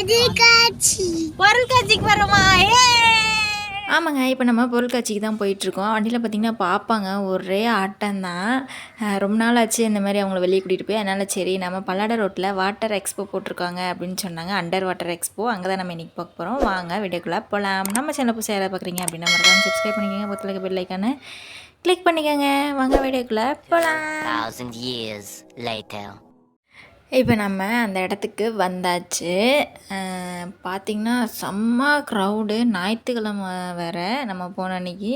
பொருட்காட்சி. பொருள் காட்சிக்கு வரோமா ஏ! ஆமாங்க இப்போ நம்ம பொருட்காட்சிக்கு தான் போயிட்டுருக்கோம். வண்டியில் பார்த்திங்கன்னா பார்ப்பாங்க ஒரே ஆட்டம் தான் ரொம்ப நாள் ஆச்சு இந்த மாதிரி அவங்கள வெளியே கூட்டிகிட்டு போய். அதனால் சரி நம்ம பல்லாட ரோட்டில் வாட்டர் எக்ஸ்போ போட்டிருக்காங்க அப்படின்னு சொன்னாங்க. Under water expo. அங்கே தான் நம்ம இன்றைக்கி பார்க்க போகிறோம் வாங்க வீடியோக்குள்ளே போகலாம் நம்ம சேனல் புதுசாக யாராவது பார்க்குறீங்க அப்படின்னா மறக்காம சப்ஸ்கிரைப் பண்ணிக்கோங்க. பக்கத்தில் பெல் ஐக்கானு கிளிக் பண்ணிக்கோங்க. வாங்க வீடியோக்குள்ளே போகலாம் thousand years later. இப்போ நம்ம அந்த இடத்துக்கு வந்தாச்சு. பார்த்திங்கன்னா செம்ம க்ரௌடு ஞாயிற்றுக்கிழமை வேறு நம்ம போன அன்னைக்கு.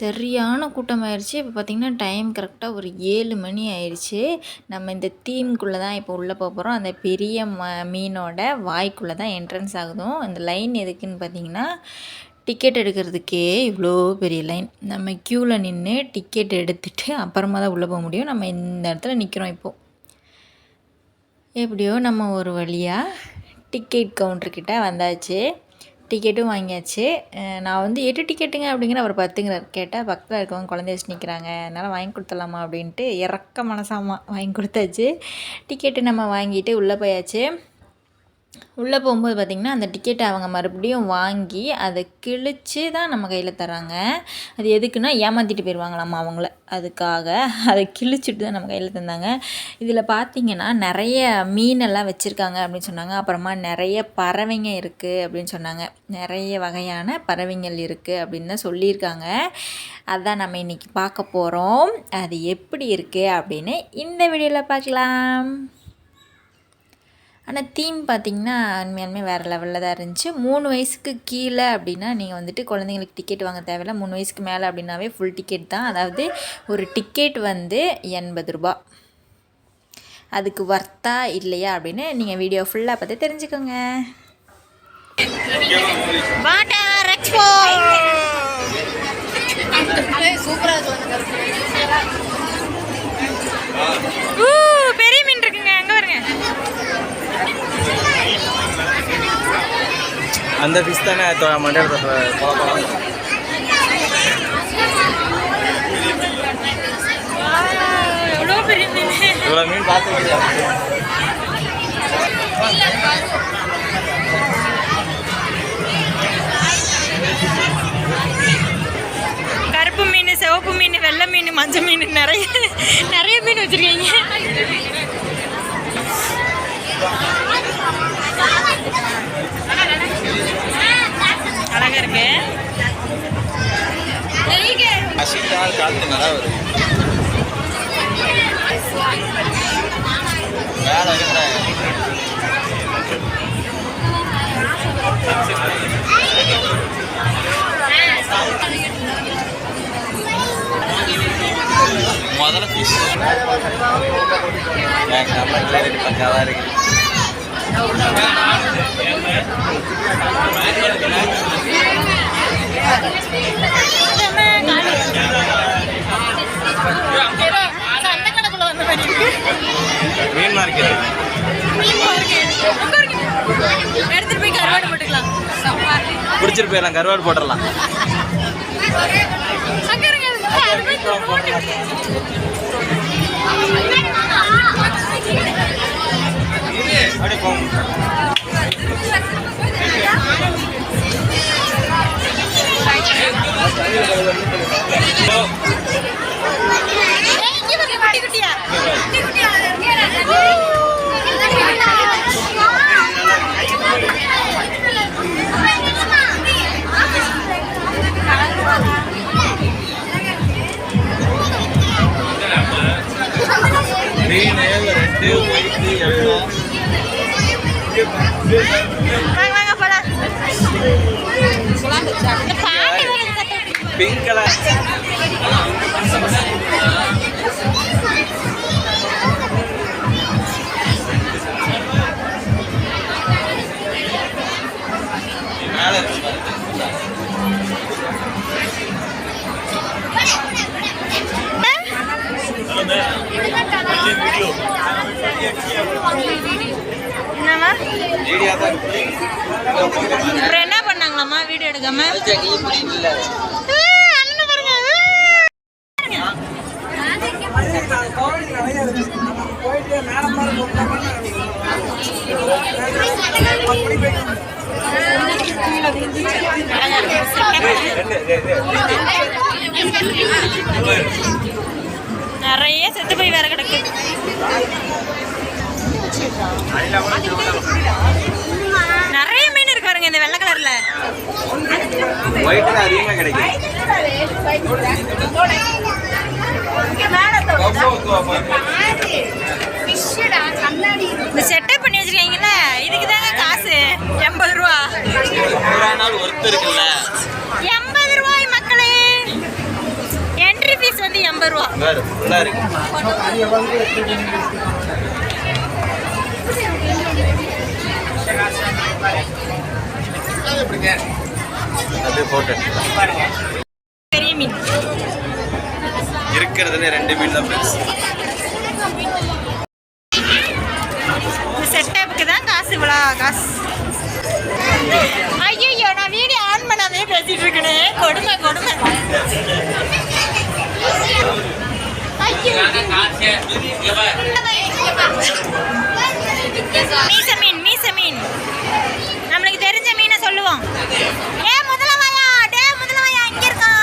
சரியான கூட்டமாயிருச்சு. இப்போ பார்த்திங்கன்னா டைம் கரெக்டாக ஒரு ஏழு மணி ஆயிடுச்சு நம்ம இந்த தீம்குள்ளே தான் இப்போ உள்ளே போக போகிறோம் அந்த பெரிய ம மீனோட வாய்க்குள்ளே தான் என்ட்ரன்ஸ் ஆகுதும். இந்த லைன் எதுக்குன்னு பார்த்தீங்கன்னா டிக்கெட் எடுக்கிறதுக்கே இவ்வளோ பெரிய லைன் நம்ம க்யூவில் நின்று டிக்கெட் எடுத்துகிட்டு அப்புறமா தான் உள்ளே போக முடியும். நம்ம இந்த இடத்துல நிற்கிறோம் இப்போது எப்படியோ நம்ம ஒரு வழியாக டிக்கெட் கவுண்டர்கிட்ட வந்தாச்சு. டிக்கெட்டும் வாங்கியாச்சு. நான் வந்து எட்டு டிக்கெட்டுங்க அப்படிங்கிற அவர் பத்துங்கிறார் கேட்டால் பக்கத்தில் இருக்கவங்க குழந்தைய வச்சு நிற்கிறாங்க அதனால் வாங்கி கொடுத்துடலாமா? அப்படின்ட்டு இறக்க மனசாமா வாங்கி கொடுத்தாச்சு. டிக்கெட்டு நம்ம வாங்கிட்டு உள்ளே போயாச்சு. உள்ளே போகும்போது பார்த்திங்கன்னா அந்த டிக்கெட்டை அவங்க மறுபடியும் வாங்கி அதை கிழிச்சு தான் நம்ம கையில் தராங்க அது எதுக்குன்னா ஏமாற்றிட்டு போயிடுவாங்களாம் அவங்கள. அதுக்காக அதை கிழிச்சிட்டு தான் நம்ம கையில் தந்தாங்க. இதில் பார்த்திங்கன்னா நிறைய மீனெல்லாம் வச்சுருக்காங்க அப்படின்னு சொன்னாங்க. அப்புறமா நிறைய பறவைங்க இருக்குது அப்படின்னு சொன்னாங்க. நிறைய வகையான பறவைங்கள் இருக்குது அப்படின்னு தான் சொல்லியிருக்காங்க. அதுதான் நம்ம இன்றைக்கி பார்க்க போகிறோம் அது எப்படி இருக்குது அப்படின்னு இந்த வீடியோவில் பார்க்கலாம். ஆனால் தீம் பார்த்திங்கன்னா உண்மையாலுமே வேறு லெவலில் தான் இருந்துச்சு. மூணு வயசுக்கு கீழே அப்படின்னா நீங்கள் வந்துட்டு குழந்தைங்களுக்கு டிக்கெட் வாங்க தேவையில்ல. மூணு வயசுக்கு மேலே அப்படின்னாவே ஃபுல் டிக்கெட் தான். அதாவது ஒரு டிக்கெட் வந்து எண்பது ரூபா. அதுக்கு வர்த்தா இல்லையா அப்படின்னு நீங்கள் வீடியோ ஃபுல்லாக பார்த்து தெரிஞ்சுக்கோங்க. வாட்டர் எக்ஸ்போ ஊ, பெரிய மீன் இருக்குங்க அங்க வருங்க அந்த ஃபிஷ் தானே தொ- மண்டையில பெரிய மீன் இவ்வளோ மீன் பார்த்து கருப்பு மீன் சிவப்பு மீன் வெள்ளை மீன் மஞ்சள் மீன் நிறைய நிறைய மீன் வச்சிருக்கீங்க அழகா இருக்கு அசிட்டால் காற்று நல்லா வரும் வேலை இருக்கிற முதல்ல ஃபிஷ் எனக்கு நம்ம கிளாரிட்டி பக்காவாக இருக்கு மீன் மார்க்கெட் எடுத்துட்டு போய் கருவாடு போட்டுக்கலாம் பிடிச்சிட்டு போயிடலாம் கருவாடு போட்டுடலாம். அங்க இருங்க அப்படியே போகும் இங்க பாருங்க, குட்டி குட்டியா பிங்க் கலர் மேலே. அப்புறம் என்ன பண்ணாங்களாம்மா? வீடியோ எடுக்காம இல்ல. ஆ, அண்ணனை பாருங்க ஆ. நிறைய செத்து போய் வேற கிடக்கு. நிறைய மீன் இருக்கு பாருங்க இந்த வெள்ளை கலர்ல. ஒயிட் அதிகமாக கிடைக்கும். இந்த செட்டப் பண்ணி வச்சிருக்கீங்கல்ல இதுக்கு தாங்க காசு. எண்பது ரூபா. நாள் ஒருத்தர் இருக்குல்ல? எண்பது ரூபாய் மக்களே. என்ட்ரி ஃபீஸ் வந்து எண்பது ரூபா. பெரிய மீன். இருக்கிறதுல ரெண்டு மீன் தான் பெருசு செட்டப்புக்கு தான் காசு இவ்வளோ காசு. ஐயோ நான் வீடியோ ஆன் பண்ணாமே பேசிட்டு இருக்கேனே. கொடுமை கொடுமை. மீச மீன் மீச மீன். நம்மளுக்கு தெரிஞ்ச மீனை சொல்லுவோம். ஏ முதலவாயா டே முதலவாயா இங்க இருக்கான்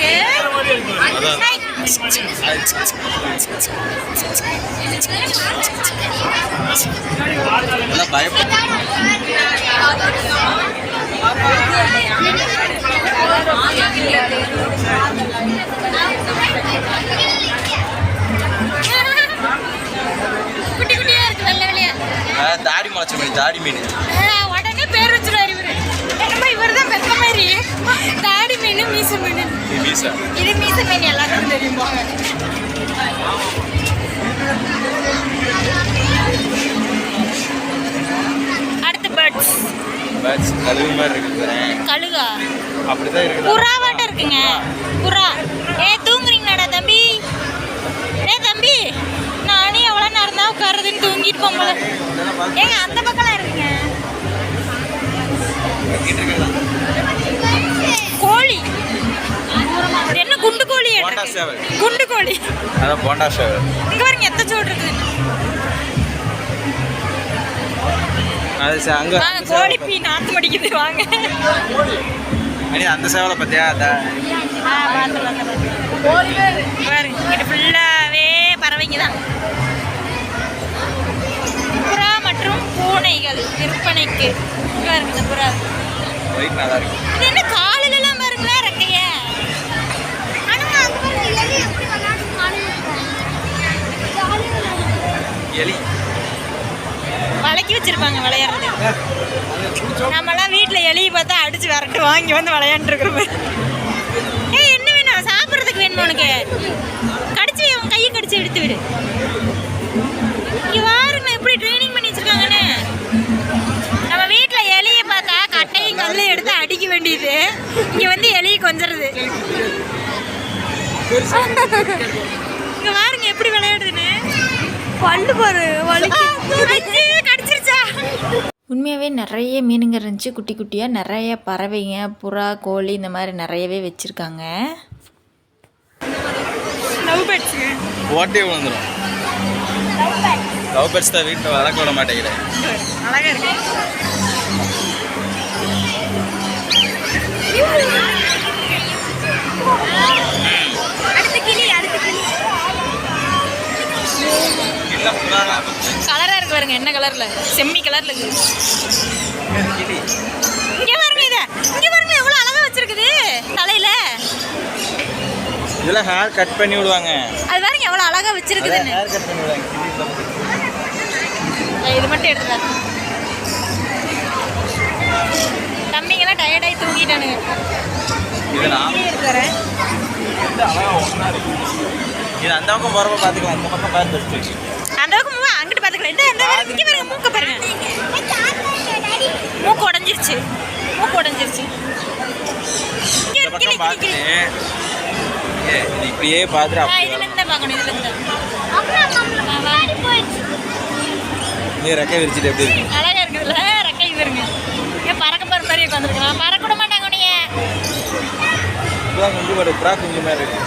இருக்கு குட்டி குட்டியா இருக்கு வெள்ளை வெள்ளையா தாடி முளைச்ச மாதிரி தாடி மீன். உடனே பேர் வச்சிருவாரு இவரு. என்னமோ இவர் தான் பெத்த மாதிரி? தாடி மீன் மீச மீன். இது மீசா. இது மீன் எல்லாருக்கும் தெரியுமா? அடுத்து பேர்ட்ஸ் மாதிரி இருக்குது. கழுகா? அப்படிதான் இருக்குங்க. புறா. ஏ தூங்குறீங்களாடா தம்பி? ஏ தம்பி நானே எவ்வளோ நேரம் தான் உட்காருதுன்னு தூங்கிட்டு போம்போல ஏங்க அந்த பக்கம்லாம் இருக்குங்க. கோழி என்ன குண்டு கோழி சேவல். குண்டு கோழி அதான் போண்டா ஷவர் இங்க பாருங்க எத்த சோடு இருக்குது அது அங்க வாங்க கோழி பீ நாத்து மடிக்குது வாங்க. அனி அந்த சேவலை பார்த்தியா அதான் ஆ பார்த்து பார்த்து பாருங்க இது ஃபுல்லாகவே பறவைங்க தான் புறா மற்றும் பூனைகள் விற்பனைக்கு. இங்க பாருங்க இந்த புறா. நல்லா இருக்கு. எலி. வளைக்கி வச்சிருப்பாங்க விளையாடுறது. நம்மலாம் வீட்டில் எலியை பார்த்தா அடிச்சு விரட்டு வாங்கி வந்து விளையாண்டுருக்குறோம் ஏய் என்ன வேணும்? சாப்பிட்றதுக்கு வேணுமா உனக்கு? கடிச்சு உன் கையை கடிச்சு எடுத்து விடு. இங்க பாருங்க எப்படி ட்ரைனிங் பண்ணி வச்சிருக்காங்கன்னு. நம்ம வீட்டில் எலியை பார்த்தா கட்டையும் கல்லையும் எடுத்து அடிக்க வேண்டியது. இங்கே வந்து எலியை கொஞ்சறது. இங்க பாருங்க எப்படி பல்லு பாரு கடிச்சிருச்சா? உண்மையாகவே நிறைய மீனுங்க இருந்துச்சு. குட்டி குட்டியாக நிறைய பறவைங்க புறா கோழி இந்த மாதிரி நிறையவே வச்சுருக்காங்க. லவ் பேர்ட்ஸ் ஓட்டே விழுந்துடும் லவ் பேர்ட்ஸ் தான் வீட்டில் வளர்க்க விட மாட்டேங்கிறேன் அழகா இருக்கு. கலரா இருக்கு பாருங்க என்ன கலர்ல செம்மி கலர்ல இருக்கு. இங்க பாருங்க இத. இங்க பாருங்க எவ்வளவு அழகா வச்சிருக்குது. தலையில. இதெல்லாம் ஹேர் கட் பண்ணி விடுவாங்க. அது பாருங்க எவ்வளவு அழகா வச்சிருக்குதுன்னு. ஹேர் கட் பண்ணி விடுவாங்க. கிளி இது மட்டும் எடுத்துக்காரு தம்பிங்கெல்லாம் டயர்டாகி தூங்கிட்டானுங்க. இது நான் இருக்கிறேன் வந்து அழகா ஒன்றா இருக்கு. இது அந்த பக்கம் போகிறப்ப பார்த்துக்கலாம் இந்த பக்கம் பார்த்து அந்த பக்கம் மூவ் அங்கிட்டு பாத்துக்கலாம் இந்த பாருங்க, இங்க பாருங்க மூக்க பாருங்க. மூக்கு உடைஞ்சிருச்சு. மூக்கு உடைஞ்சிருச்சு. இப்படியே பார்த்துட்டு இதுல இருந்து பார்க்கணும் இதுல இருந்து. நீ ரெக்கை விரிச்சிட்டு எப்படி இருக்கு? அழகா இருக்குதுல்ல ரெக்கை வருங்க. ஏன் பறக்க போற மாதிரி உட்காந்துருக்கலாம் பறக்க விட மாட்டாங்க இப்போதான் குஞ்சு பாரு புறா குஞ்சு மாதிரி இருக்கு.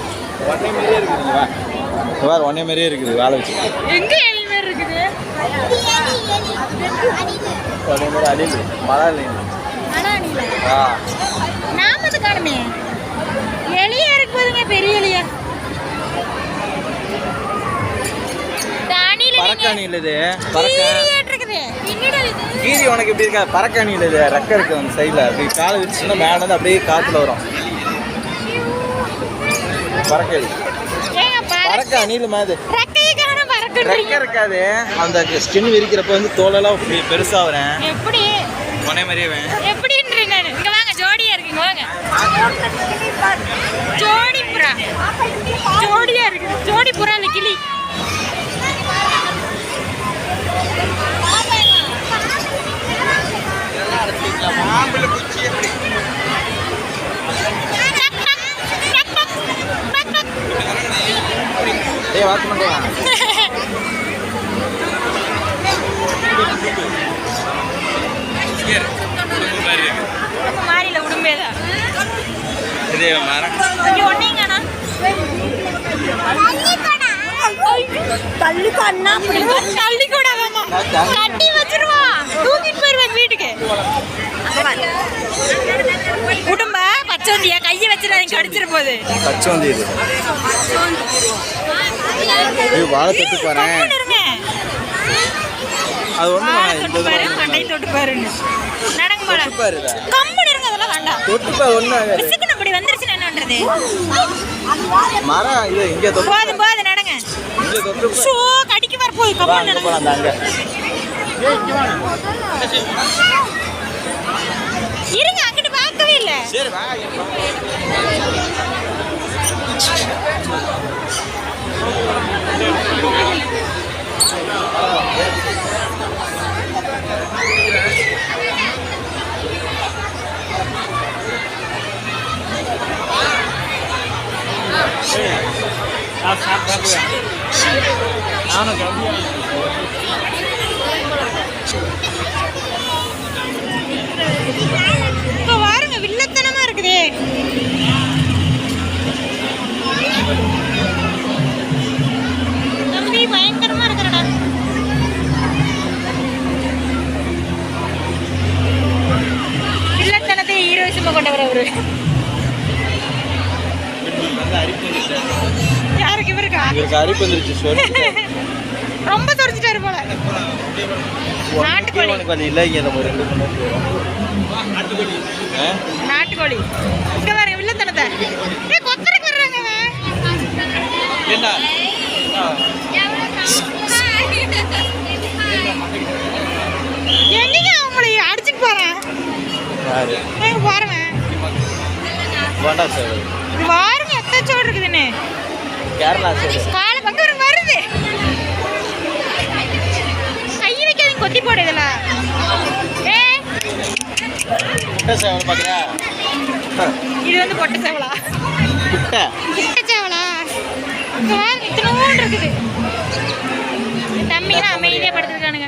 எடுத்துக்கிறேன் ஒன்னே மாதிரியே இருக்குது வேலை வச்சு. எங்க எலி மாதிரி இருக்குது? ஒன்னே மாதிரி அடியில் மழை நீ ஆ. நாம காணுமே. எலியா இருக்கு போதுங்க பெரிய எலியா. பறக்காணி இல்லது கீரி உனக்கு எப்படி இருக்கா? பறக்காணி இல்லது ரெக்கை இருக்கு அந்த சைடில் அப்படி காலை விரிச்சுன்னா மேலே அப்படியே காற்றுல வரும். பறக்க. பறக்க. அணில் மாதிரி ரெக்கை இருக்காது. அந்த ஸ்கின் விரிக்கிறப்ப வந்து தோலெல்லாம் பெருசாக வரேன் எப்படி? ஒன்னே மாதிரியே எப்படின்றீங்க? இங்க வாங்க ஜோடியா இருக்குங்க வாங்க. ஜோடி புறா. ஜோடியா இருக்குது. ஜோடி புறா இல்ல கிளி. ஏய் வாட்ச் பண்ணுறேன் மாறில உடும்பேதான் இதே இங்க ஒன்னீங்கண்ணா தள்ளி கண்ணா தள்ளி கூட வேமா கட்டி வச்சிருவான் தூக்கிட்டு போயிருவேன் வீட்டுக்கு உடும்ப பச்சோந்தியா கையை வச்சிடாதீங்க கடிச்சிரு போகுது பச்சோந்தி இது வாழை தொட்டு இருங்க. அது இந்த தொட்டு பாரு மண்டை தொட்டு பாருன்னு. நடங்க போல தொட்டு பாரு. கம்முன்னு இருங்க அதெல்லாம் வேண்டாம். தொட்டுப்பா ஒன்றும் ஆகாது. விசுக்குன்னு இப்படி வந்துருச்சுன்னா என்ன பண்றது? மரம் இது இங்கே தொட்டு போதும் போதும் நடங்க. இங்கே தொட்டு ஷோ கடிக்க வர கம்முன்னு அங்கே நடங்க. அங்கே இருங்க அங்கிட்டு பார்க்கவே இல்லை. சரி வா আর সাত ভাগ না না ஹீரோயிசமா கொண்டவர் அவரு. யாருக்கு? இவருக்கா? அரிப்பு வந்துருச்சு ரொம்ப துடிச்சிட்டாரு போல. நாட்டுக்கோழி? நாட்டுக்கோழி. இங்க பாருங்க வில்லத்தனத்தை. கொத்தரைக்கு வர்றாங்க. எங்கங்க அவங்களை அடிச்சுட்டு போறேன்? யாரு? பாருங்க. வேண்டா சார். எத்தனை சோடு இருக்குதுன்னு கேரளா சார் காலை பக்கம் ஒரு வருது. கை வைக்காதீங்க கொத்தி போடு இதுல ஏ முட்டை சேவல் பார்க்குறியா? இது வந்து பொட்டை சேவலா? முட்டை சேவலா? இத்தனோண்டு இருக்குது. தம்பிங்கன்னா அமைதியா படுத்துருக்கானுங்க.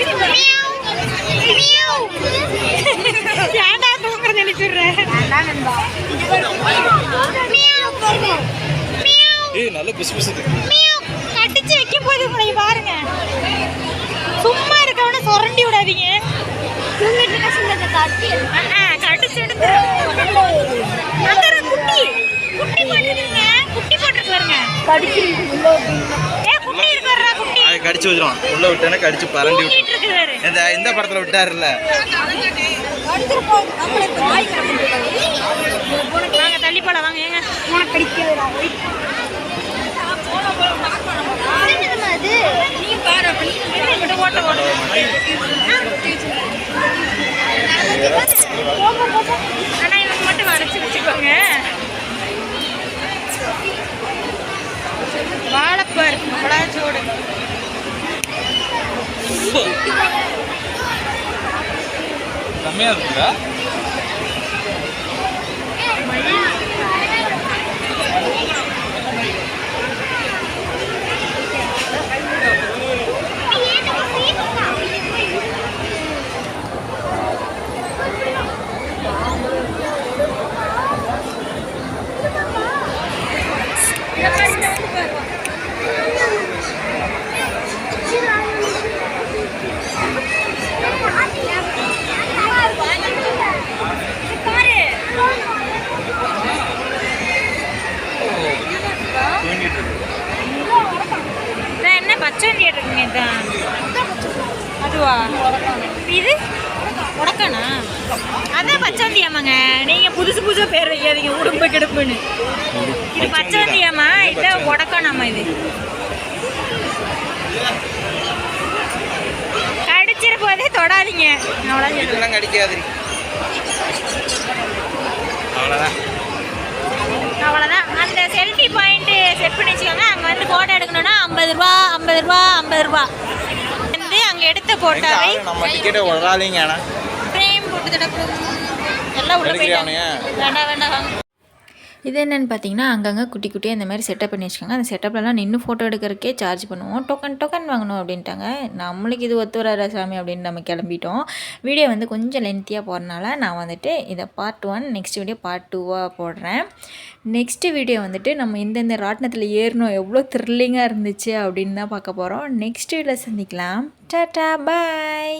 பிசு கடிச்சு வைக்கும் போது உங்களை பாருங்க. சும்மா இருக்கவன சுரண்டி விடாதீங்க. கடிச்சு குட்டி. குட்டி போட்டுருக்கீங்க குட்டி போட்டுருக்கு பாருங்க. ஏ குட்டி இருக்கு குட்டி. கடிச்சு வச்சிரும் உள்ள விட்டேன்னா கடிச்சு பரண்டி விட்டு இந்த இந்த படத்துல விட்டாருல்ல? வாங்க தள்ளி வாங்க ஏங்க. இது. ஓட்ட ஓட்ட ஆனா இவங்க மட்டும் வளைச்சு வச்சுக்கோங்க. வாழைப்பார் பலாச்சோடு செம்மையா இருக்குல்ல தூங்கிட்டு இருக்கு இதான் என்ன பச்சை இருக்குங்க இதான் அதுவா இது? உடக்கானா? அதான் பச்சவந்தியாமாங்க நீங்க புதுசு புதுசா பேர் வைக்காதீங்க. உடம்பு கெடுப்புன்னு. இது பச்சவந்தியாமா இல்ல உடக்கானாமா இது. கடிச்சிட போதே தொடாதீங்க அவ்வளோதான் கடிக்காது அவ்வளோதான் அவ்வளோதான் அந்த செல்ஃபி பாயிண்ட் செட் பண்ணி வச்சுக்கோங்க. அங்கே வந்து ஃபோட்டோ எடுக்கணும்னா ஐம்பது ரூபா ஐம்பது ரூபா ஐம்பது ரூபா. வந்து அங்கே எடுத்த ஃபோட்டோவை நம்ம டிக்கெட்டை விடாதீங்க ஆனால் ஃப்ரேம் போட்டு கிடக்கும் எல்லாம் உள்ள போயிட்டாங்க. வேண்டாம் வேண்டாம் இது என்னென்னு பார்த்தீங்கன்னா அங்கங்கே குட்டி குட்டியாக இந்த மாதிரி செட்டப் பண்ணி வச்சுக்கோங்க. அந்த செட்டப்லலாம் நின்று ஃபோட்டோ எடுக்கிறதுக்கே சார்ஜ் பண்ணுவோம். டோக்கன் டோக்கன் வாங்கணும் அப்படின்ட்டாங்க. நம்மளுக்கு இது ஒத்து வராத சாமி அப்படின்னு நம்ம கிளம்பிட்டோம். வீடியோ வந்து கொஞ்சம் லென்த்தியாக போகிறனால நான் வந்துட்டு இதை part one next video part டூவாக போடுறேன். நெக்ஸ்ட் வீடியோ வந்துட்டு நம்ம இந்தந்த ராட்டினத்தில் ஏறணும். எவ்வளோ த்ரில்லிங்காக இருந்துச்சு அப்படின்னு தான் பார்க்க போகிறோம் நெக்ஸ்ட் வீடியோவில் சந்திக்கலாம். டாட்டா பாய்